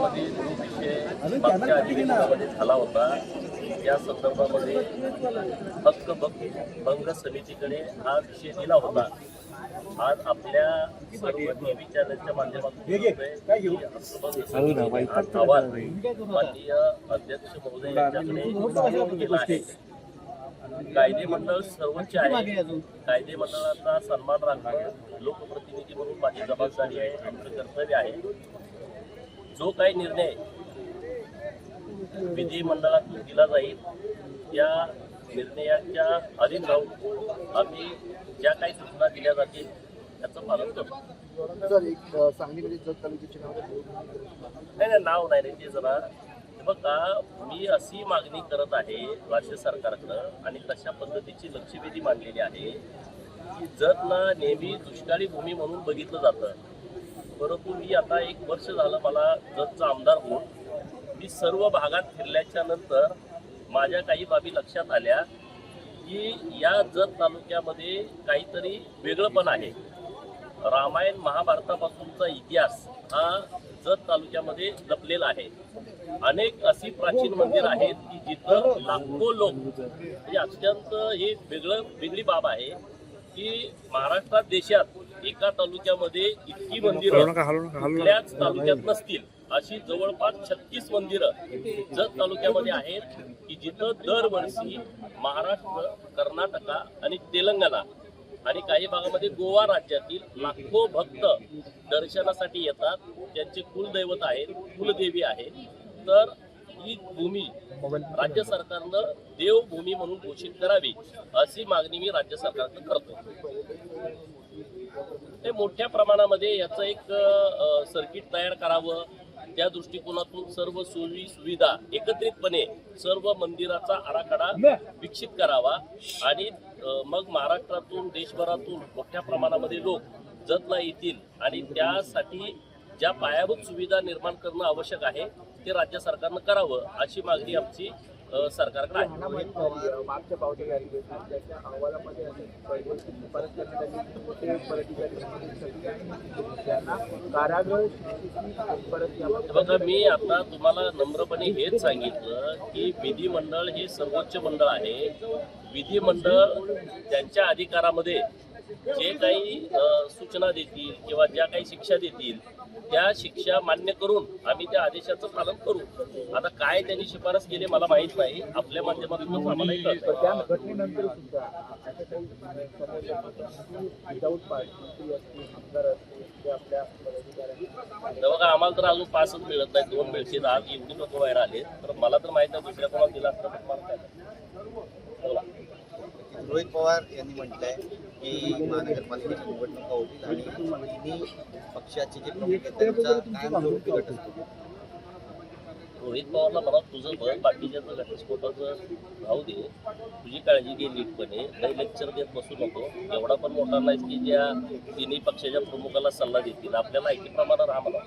संदर्भामध्ये जो विषय मागच्या अधिवेशनामध्ये झाला होता या संदर्भामध्ये हक्क भंग भंग समितीकडे हा विषय दिला होता. आज आपल्या सर्व टीव्ही चॅनलच्या माध्यमातून अहवाल माननीय अध्यक्ष महोदय यांच्याकडे आहे. कायदे मंडळ सर्वोच्च आहे. कायदे मंडळाचा सन्मान राखणं लोकप्रतिनिधी म्हणून माझी जबाबदारी आहे आमचं कर्तव्य आहे. जो काही निर्णय विधिमंडळातून दिला जाईल त्या निर्णयाच्या अधीन राहून आम्ही ज्या काही सूचना दिल्या जातील त्याचं पालन करतो. नाही नाही नाव नाही रे ते जरा. बघा मी अशी मागणी करत आहे राज्य सरकारकडं आणि तशा पद्धतीची लक्षवेधी मांडलेली आहे की जतला नेहमी दुष्काळी भूमी म्हणून बघितलं जातं. परंतु मी आता एक वर्ष झालं मला जतचा आमदार होऊन. मी सर्व भागात फिरल्याच्या नंतर माझ्या काही बाबी लक्षात आल्या की या जत तालुक्यामध्ये काहीतरी वेगळं पण आहे. रामायण महाभारतापासूनचा इतिहास हा जत तालुक्यामध्ये जपलेला आहे. अनेक अशी प्राचीन मंदिर आहेत की जिथं लाखो लोक म्हणजे अत्यंत हे वेगळं वेगळी बाब आहे. की महाराष्ट्रात देशात एका तालुक्यामध्ये इतकी मंदिरं कुठल्याच तालुक्यात नसतील अशी जवळपास छत्तीस मंदिरं जत तालुक्यामध्ये आहेत की जिथं दरवर्षी महाराष्ट्र कर्नाटका आणि तेलंगणा आणि काही भागामध्ये गोवा राज्यातील लाखो भक्त दर्शनासाठी येतात. त्यांचे कुलदैवत आहेत कुलदेवी आहे तर ही भूमी राज्य सरकारनं देवभूमी म्हणून घोषित करावी अशी मागणी मी राज्य सरकारकडे करतो. ते मोठ्या प्रमाणामध्ये याचं एक सर्किट तयार करावं त्या दृष्टिकोनातून सर्व सोयी सुविधा एकत्रितपणे सर्व मंदिराचा आराखडा विकसित करावा आणि मग महाराष्ट्रातून देशभरातून मोठ्या प्रमाणामध्ये लोक जतला येतील आणि त्यासाठी ज्या पायाभूत सुविधा निर्माण करणं आवश्यक आहे ते राज्य सरकारनं करावं अशी मागणी आमची सरकारकडे आहे. मागच्या अहवालामध्ये बघा मी आता तुम्हाला नम्रपणे हेच सांगितलं की विधिमंडळ हे सर्वोच्च मंडळ आहे. विधिमंडळ त्यांच्या अधिकारामध्ये जे काही सूचना देतील किंवा ज्या काही शिक्षा देतील त्या शिक्षा मान्य करून आम्ही त्या आदेशाचं पालन करू. आता काय त्यांनी शिफारस केली मला माहीत नाही. आपल्या माध्यमातून तर बघा आम्हाला तर अजून पासच मिळत नाही दोन मिळतील आज. एवढी लोक बाहेर आले तर मला तर माहीत नाही दुसऱ्या कोणाला दिला असता मला काय. रोहित पवार यांनी म्हटलंय की महानगरपालिकेच्या निवडणुका होतील आणि तिन्ही पक्षाचे जे प्रमुख आहेत त्यांचा कायम जोडपी गट असतो. रोहित पवारला मला तुझं बघ बाकीच्याचं घटस्फोटाचं राहू दे. तुझी काळजी घे नीटपणे. लई लेक्चर देत बसू नको. एवढा पण मोठा नाही की ज्या तिन्ही पक्षाच्या प्रमुखाला सल्ला देतील. आपल्याला ऐकी प्रमाणात राहा मला